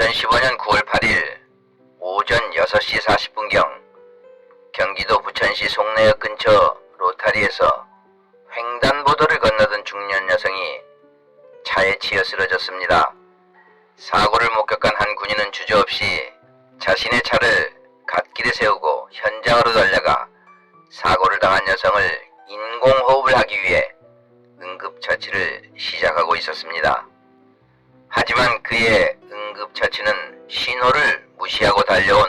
2015년 9월 8일 오전 6시 40분경 경기도 부천시 송내역 근처 로타리에서 횡단보도를 건너던 중년 여성이 차에 치여 쓰러졌습니다. 사고를 목격한 한 군인은 주저없이 자신의 차를 갓길에 세우고 현장으로 달려가 사고를 당한 여성을 인공호흡을 하기 위해 응급처치를 시작하고 있었습니다. 하지만 그의 응급처치는 신호를 무시하고 달려온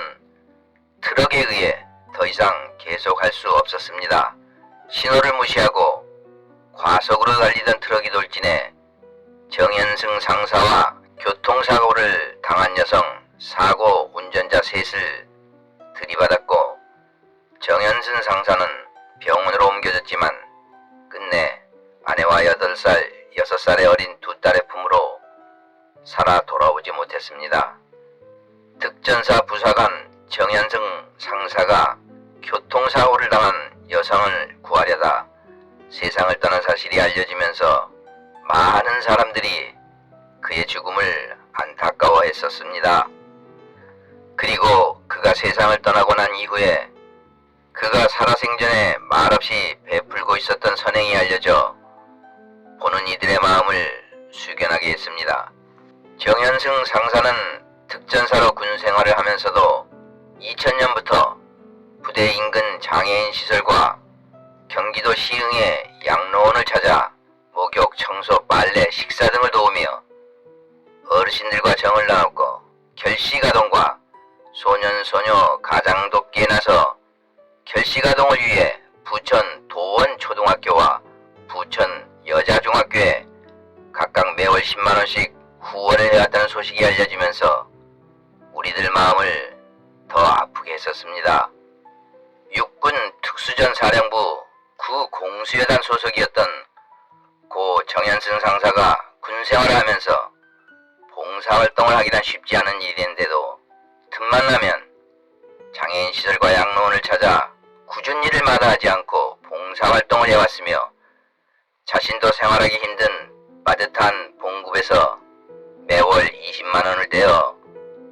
트럭에 의해 더 이상 계속할 수 없었습니다. 신호를 무시하고 과속으로 달리던 트럭이 돌진해 정현승 상사와 교통사고를 당한 여성 사고 운전자 셋을 들이받았고 정현승 상사는 병원으로 옮겨졌지만 끝내 아내와 8살, 6살의 어린 살아 돌아오지 못했습니다. 특전사 부사관 정현승 상사가 교통사고를 당한 여성을 구하려다 세상을 떠난 사실이 알려지면서 많은 사람들이 그의 죽음을 안타까워했었습니다. 그리고 그가 세상을 떠나고 난 이후에 그가 살아생전에 말없이 베풀고 있었던 선행이 알려져 보는 이들의 마음을 숙연하게 했습니다. 정현승 상사는 특전사로 군 생활을 하면서도 2000년부터 부대 인근 장애인 시설과 경기도 시흥의 양로원을 찾아 목욕, 청소, 빨래, 식사 등을 도우며 어르신들과 정을 나누고 결시가동과 소년소녀 가장 돕기에 나서 결시가동을 위해 부천 도원 초등학교와 부천 여자중학교에 각각 매월 10만원씩 후원을 해왔다는 소식이 알려지면서 우리들 마음을 더 아프게 했었습니다. 육군 특수전 사령부 구 공수여단 소속이었던 고 정현승 상사가 군 생활을 하면서 봉사활동을 하기란 쉽지 않은 일인데도 틈만 나면 장애인 시설과 양로원을 찾아 꾸준히 일을 마다하지 않고 봉사활동을 해왔으며 자신도 생활하기 힘든 빠듯한 봉급에서 매월 20만 원을 떼어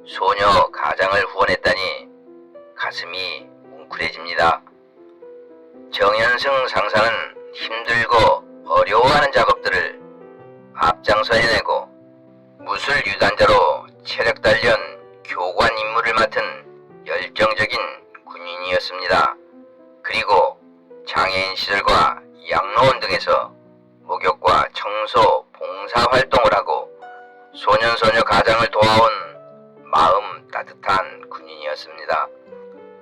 소녀 가장을 후원했다니 가슴이 뭉클해집니다. 정현승 상사는 힘들고 어려워하는 작업들을 앞장서 해내고 무술 유단자로 체력 단련 교관 임무를 맡은 열정적인 군인이었습니다. 그리고 장애인 시설과 양로원 등에서 목욕과 청소, 봉사 활동을 하고 소년소녀 가장을 도와온 마음 따뜻한 군인이었습니다.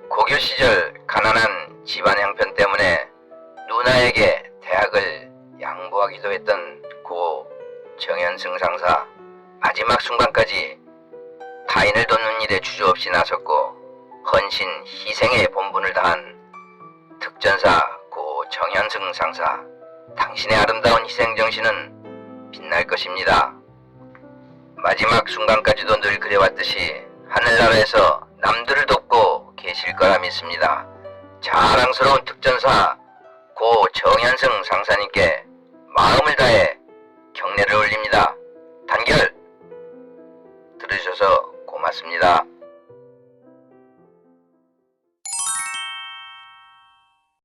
고교 시절 가난한 집안 형편 때문에 누나에게 대학을 양보하기도 했던 고 정현승 상사 마지막 순간까지 타인을 돕는 일에 주저없이 나섰고 헌신 희생의 본분을 다한 특전사 고 정현승 상사 당신의 아름다운 희생 정신은 빛날 것입니다. 마지막 순간까지도 늘 그래왔듯이 하늘나라에서 남들을 돕고 계실 거라 믿습니다. 자랑스러운 특전사 고 정현승 상사님께 마음을 다해 경례를 올립니다. 단결 들으셔서 고맙습니다.